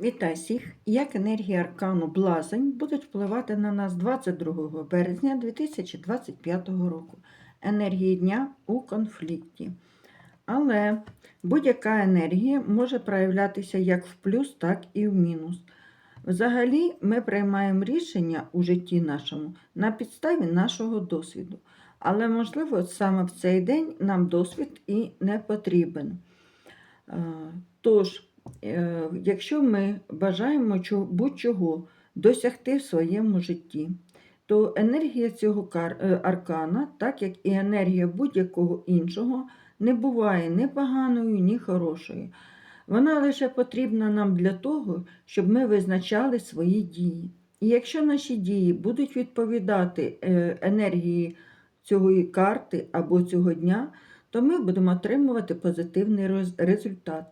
Вітаю всіх! Як енергія аркану Блазень будуть впливати на нас 22 березня 2025 року. Енергії дня у конфлікті. Але будь-яка енергія може проявлятися як в плюс, так і в мінус. Взагалі, ми приймаємо рішення у житті нашому на підставі нашого досвіду. Але, можливо, саме в цей день нам досвід і не потрібен. Е, Тож, Якщо ми бажаємо будь-чого досягти в своєму житті, то енергія цього е, аркана, так як і енергія будь-якого іншого, не буває ні поганою, ні хорошою. Вона лише потрібна нам для того, щоб ми визначали свої дії. І якщо наші дії будуть відповідати е, енергії цієї карти або цього дня, то ми будемо отримувати позитивний результат.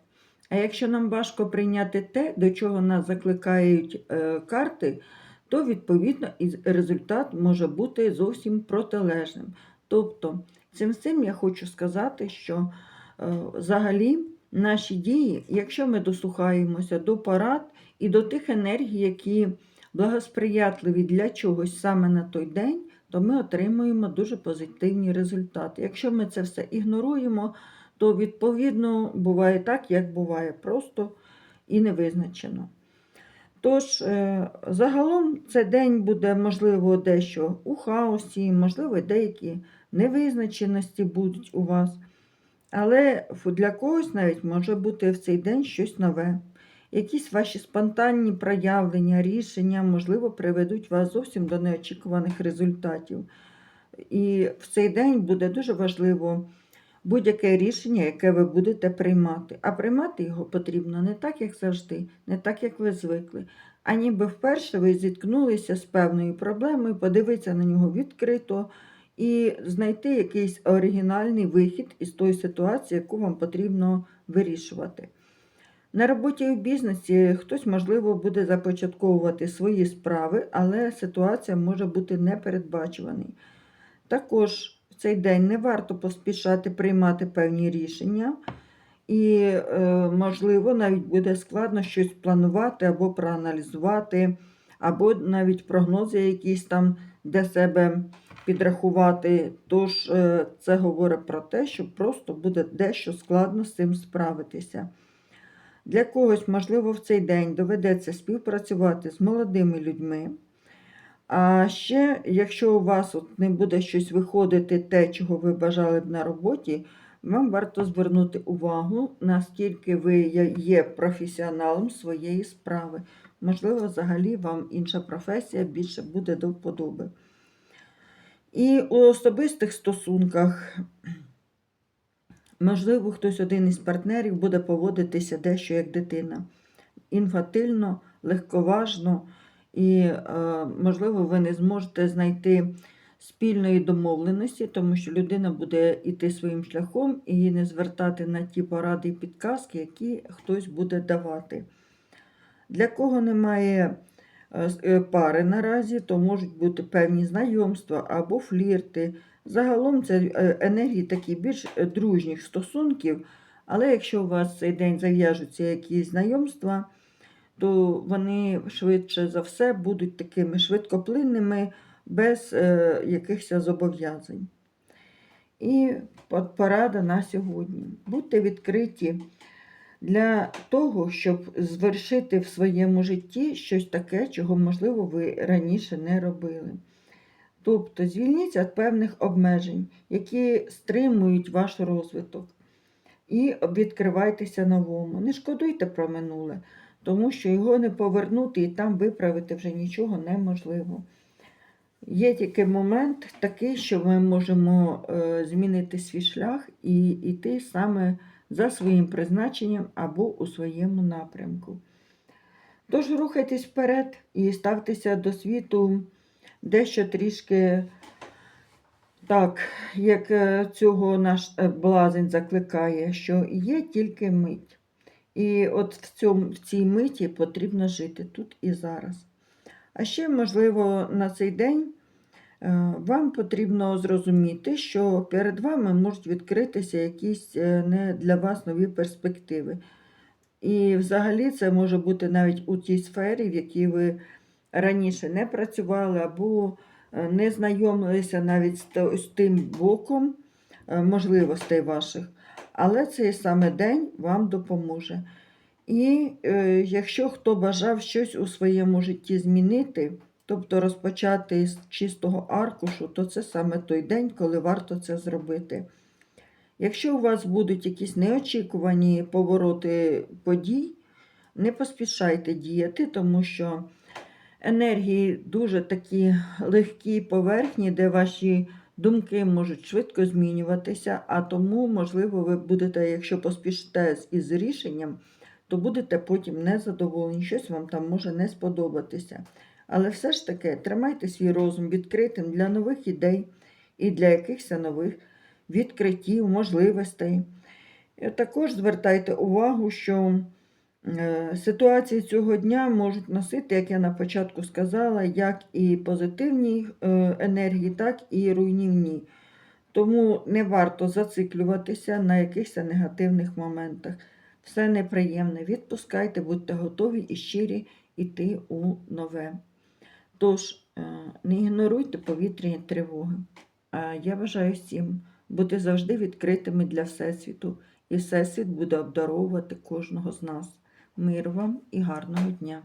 А якщо нам важко прийняти те, до чого нас закликають е, карти, то відповідно і результат може бути зовсім протилежним. Тобто, цим всім я хочу сказати, що е, взагалі наші дії, якщо ми дослухаємося до порад і до тих енергій, які благосприятливі для чогось саме на той день, то ми отримуємо дуже позитивні результати. Якщо ми це все ігноруємо, то відповідно буває так, як буває, просто і невизначено. Тож, е, загалом цей день буде, можливо, дещо у хаосі, можливо, деякі невизначеності будуть у вас. Але для когось навіть може бути в цей день щось нове. Якісь ваші спонтанні проявлення, рішення, можливо, приведуть вас зовсім до неочікуваних результатів. І в цей день буде дуже важливо будь-яке рішення, яке ви будете приймати. А приймати його потрібно не так, як завжди, не так, як ви звикли. А ніби вперше ви зіткнулися з певною проблемою, подивитися на нього відкрито і знайти якийсь оригінальний вихід із тої ситуації, яку вам потрібно вирішувати. На роботі і в бізнесі хтось, можливо, буде започатковувати свої справи, але ситуація може бути непередбачуваний. Також в цей день не варто поспішати приймати певні рішення, і, е, можливо, навіть буде складно щось планувати або проаналізувати, або навіть прогнози якісь там для себе підрахувати. Тож е, це говорить про те, що просто буде дещо складно з цим справитися. Для когось, можливо, в цей день доведеться співпрацювати з молодими людьми. А ще, якщо у вас от не буде щось виходити, те, чого ви бажали б на роботі, вам варто звернути увагу, наскільки ви є- професіоналом своєї справи. Можливо, взагалі вам інша професія більше буде до вподоби. І у особистих стосунках, можливо, хтось один із партнерів буде поводитися дещо як дитина. Інфантильно, легковажно, і, е, можливо, ви не зможете знайти спільної домовленості, тому що людина буде йти своїм шляхом і не звертати на ті поради і підказки, які хтось буде давати. Для кого немає е, е, пари наразі, то можуть бути певні знайомства або флірти. Загалом це енергії такі більш дружніх стосунків, але якщо у вас цей день зав'яжуться якісь знайомства, то вони швидше за все будуть такими швидкоплинними, без е, якихось зобов'язань. І порада на сьогодні. Будьте відкриті для того, щоб звершити в своєму житті щось таке, чого, можливо, ви раніше не робили. Тобто звільніться від певних обмежень, які стримують ваш розвиток. І відкривайтеся новому. Не шкодуйте про минуле, тому що його не повернути і там виправити вже нічого неможливо. Є тільки момент такий, що ми можемо е, змінити свій шлях і йти саме за своїм призначенням або у своєму напрямку. Тож рухайтесь вперед і ставтеся до світу дещо трішки так, як е, цього наш е, блазень закликає, що є тільки мить. І от в, цьому, в цій миті потрібно жити тут і зараз. А ще, можливо, на цей день е, вам потрібно зрозуміти, що перед вами можуть відкритися якісь е, не для вас нові перспективи. І взагалі це може бути навіть у тій сфері, в якій ви раніше не працювали або е, не знайомилися навіть з тим боком можливостей ваших. Але цей саме день вам допоможе. І е, якщо хто бажав щось у своєму житті змінити, тобто розпочати з чистого аркушу, то це саме той день, коли варто це зробити. Якщо у вас будуть якісь неочікувані повороти подій, не поспішайте діяти, тому що енергії дуже такі легкі поверхні, де ваші думки можуть швидко змінюватися, а тому, можливо, ви будете, якщо поспішите із рішенням, то будете потім незадоволені, щось вам там може не сподобатися. Але все ж таки тримайте свій розум відкритим для нових ідей і для якихось нових відкриттів, можливостей. Також звертайте увагу, що ситуації цього дня можуть носити, як я на початку сказала, як і позитивні е, енергії, так і руйнівні. Тому не варто зациклюватися на якихось негативних моментах. Все неприємне відпускайте, будьте готові і щирі йти у нове. Тож, е, не ігноруйте повітряні тривоги. Я бажаю всім бути завжди відкритими для Всесвіту, і Всесвіт буде обдаровувати кожного з нас. Миру вам і гарного дня!